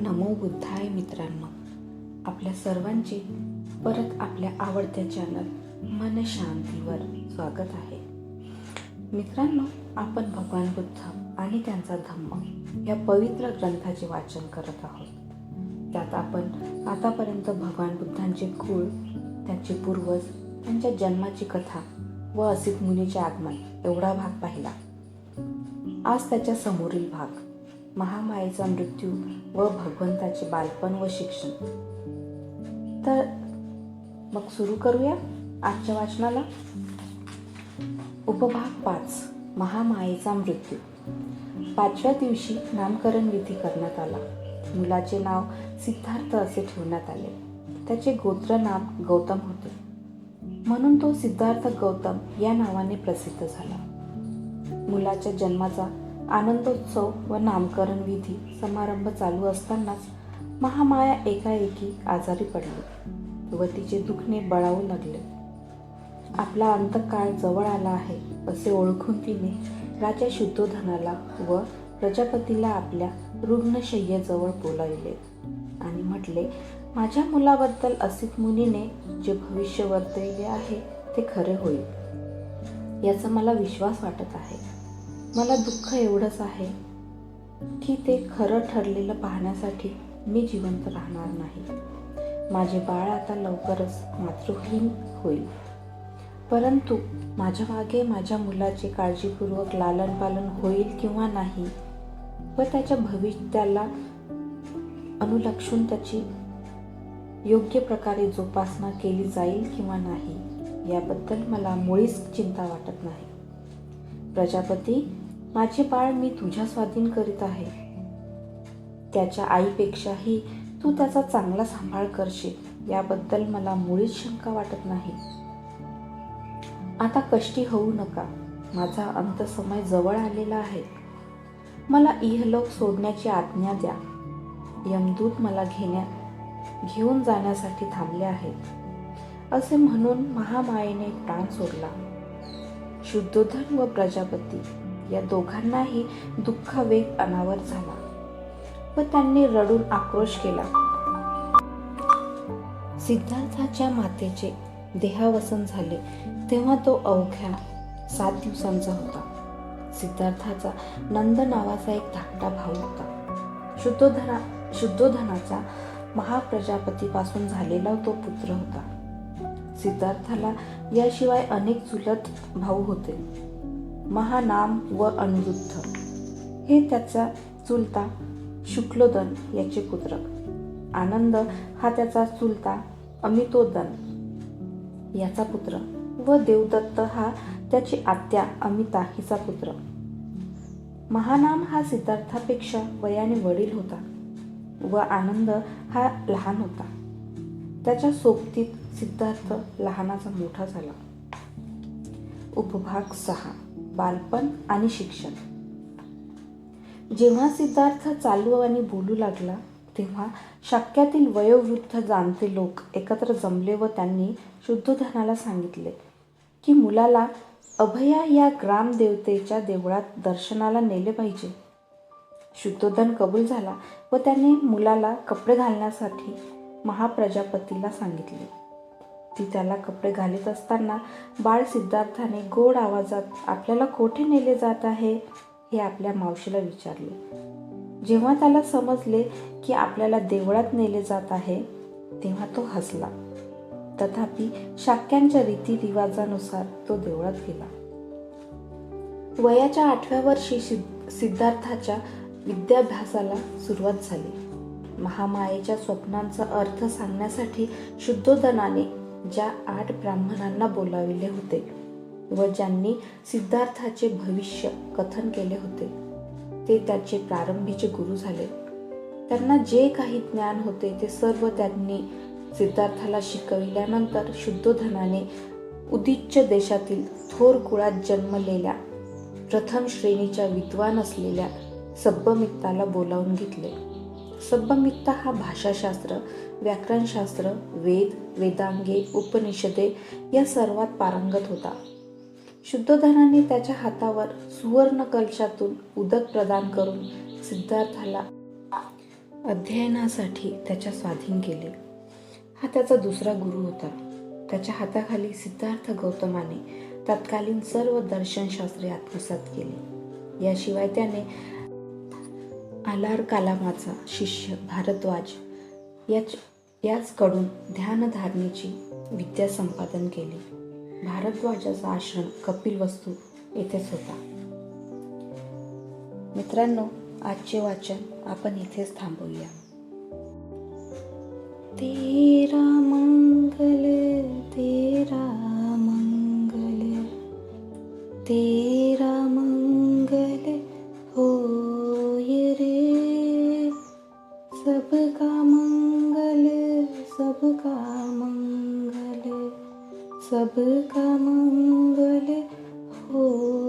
नमो बुद्धाय मित्रांनो. आपल्या सर्वांचे परत आपल्या आवडत्या चॅनल मन शांतीवर स्वागत आहे. मित्रांनो आपण भगवान बुद्ध आणि त्यांचा धम्म या पवित्र ग्रंथाचे वाचन करत आहोत. त्यात आपण आतापर्यंत भगवान बुद्धांचे कुळ त्यांचे पूर्वज त्यांच्या जन्माची कथा व असित मुनीचे आगमन एवढा भाग पाहिला. आज त्याच्या समोरील भाग महामायेचा मृत्यू व भगवंताचे बालपण व शिक्षण. तर मग सुरू करूया आजच्या वाचनाला? उपभाग पाच महामायेचा मृत्यू. पाचव्या दिवशी नामकरण विधी करण्यात आला. मुलाचे नाव सिद्धार्थ असे ठेवण्यात आले. त्याचे गोत्र नाम गौतम होते. म्हणून तो सिद्धार्थ गौतम या नावाने प्रसिद्ध झाला. मुलाच्या जन्माचा आनंदोत्सव व नामकरण विधी समारंभ चालू असतानाच महामाया एकाएकी आजारी पडली. व तिचे दुखणे बळावू लागले. आपला अंतकाळ जवळ आला आहे असे ओळखून तिने राजा शुद्धोधनाला व प्रजापतीला आपल्या रुग्णशय्येजवळ बोलाविले आणि म्हटले माझ्या मुलाबद्दल असित मुनीने जे भविष्य वर्तविले आहे ते खरे होईल. याचा मला विश्वास वाटत आहे. मला दुःख एवढंच आहे की ते खरं ठरलेलं पाहण्यासाठी मी जिवंत राहणार नाही. माझे बाळ आता लवकरच मातृहीन होईल. परंतु माझ्या मागे माझ्या मुलाचे काळजीपूर्वक लालन पालन होईल किंवा नाही व त्याच्या भविष्याला अनुलक्षून त्याची योग्य प्रकारे जोपासना केली जाईल किंवा नाही याबद्दल मला मुळीच चिंता वाटत नाही. प्रजापती माझे बाळ मी तुझ्या स्वाधीन करीत आहे. त्याच्या आईपेक्षाही तू त्याचा चांगला सांभाळ करशील याबद्दल मला मुळीच शंका वाटत नाही. आता कष्टी होऊ नका. माझा अंतसमय जवळ आलेला आहे. मला इहलोक सोडण्याची आज्ञा द्या. यमदूत मला घेण्या घेऊन जाण्यासाठी थांबले आहेत. असे म्हणून महामायेने प्राण सोडला. शुद्धोधन व प्रजापती या दोघांनाही दुःखावेग अनावर झाला व त्यांनी रडून आक्रोश केला. सिद्धार्थाच्या मातेचे देहावसन झाले तेव्हा तो अवघ्या सात दिवसांचा होता. सिद्धार्थाचा नंद नावाचा एक धाकटा भाऊ होता. शुद्धोधना शुद्धोधनाचा महाप्रजापतीपासून झालेला तो पुत्र होता. सिद्धार्थाला याशिवाय अनेक चुलत भाऊ होते. महानाम व अनिरुद्ध. हे त्याचा चुलता शुक्लोदन याचे पुत्र. आनंद हा त्याचा चुलता अमितोदन याचा पुत्र व देवदत्त हा त्याची आत्या अमिता हिचा पुत्र. महानाम हा सिद्धार्थापेक्षा वयाने वडील होता व आनंद हा लहान होता. त्याच्या सोबतीत सिद्धार्थ लहानाचा मोठा झाला. उपभाग सहा. बालपण आणि शिक्षण. जेव्हा सिद्धार्थ चालू आणि बोलू लागला तेव्हा शाक्यातील वयोवृद्ध जाणते लोक एकत्र जमले व त्यांनी शुद्धोधनाला सांगितले की मुलाला अभया या ग्रामदेवतेच्या देवळात दर्शनाला नेले पाहिजे. शुद्धोधन कबूल झाला व त्याने मुलाला कपडे घालण्यासाठी महाप्रजापतीला सांगितले. ती त्याला कपडे घालीत असताना बाळ सिद्धार्थाने गोड आवाजात आपल्याला कोठे नेले जात आहे हे आपल्या मावशीला विचारले. जेव्हा त्याला समजले की आपल्याला देवळात नेले जात आहे तेव्हा तो हसला. तथापि शाक्यांच्या रीतिरिवाजानुसार तो देवळात गेला. वयाच्या आठव्या वर्षी सिद्धार्थाच्या विद्याभ्यासाला सुरुवात झाली. महामायेच्या स्वप्नांचा अर्थ सांगण्यासाठी शुद्धोदनाने ज्या आठ ब्राह्मणांना बोलाविले होते व ज्यांनी सिद्धार्थाचे भविष्य कथन केले होते ते त्याचे प्रारंभीचे गुरु झाले. त्यांना जे काही ज्ञान होते ते सर्व त्यांनी सिद्धार्थाला शिकविल्यानंतर शुद्धोधनाने उदिच्च देशातील थोर कुळात जन्मलेल्या प्रथम श्रेणीच्या विद्वान असलेल्या सब्बमित्ताला बोलावून घेतले. सब्बमित्ता हा भाषाशास्त्र व्याकरणशास्त्र वेद वेदांगे उपनिषदे या सर्वात पारंगत होता. शुद्धोधनाने त्याच्या हातावर सुवर्ण कलशातून उदक प्रदान करून सिद्धार्थाला अध्ययनासाठी त्याच्या स्वाधीन केले. हा त्याचा दुसरा गुरु होता. त्याच्या हाताखाली सिद्धार्थ गौतमाने तत्कालीन सर्व दर्शनशास्त्रे आत्मसात केली. याशिवाय त्याने आलार कालामाचा शिष्य भारद्वाज याच याचकडून ध्यानधारणेची विद्या संपादन केली. भारद्वाजाचा आश्रम कपिल वस्तू येथेच होता. मित्रांनो आजचे वाचन आपण इथेच थांबवूया. तेरा मंगल तेरा मंगल तेरा सब सबका मंगल हो।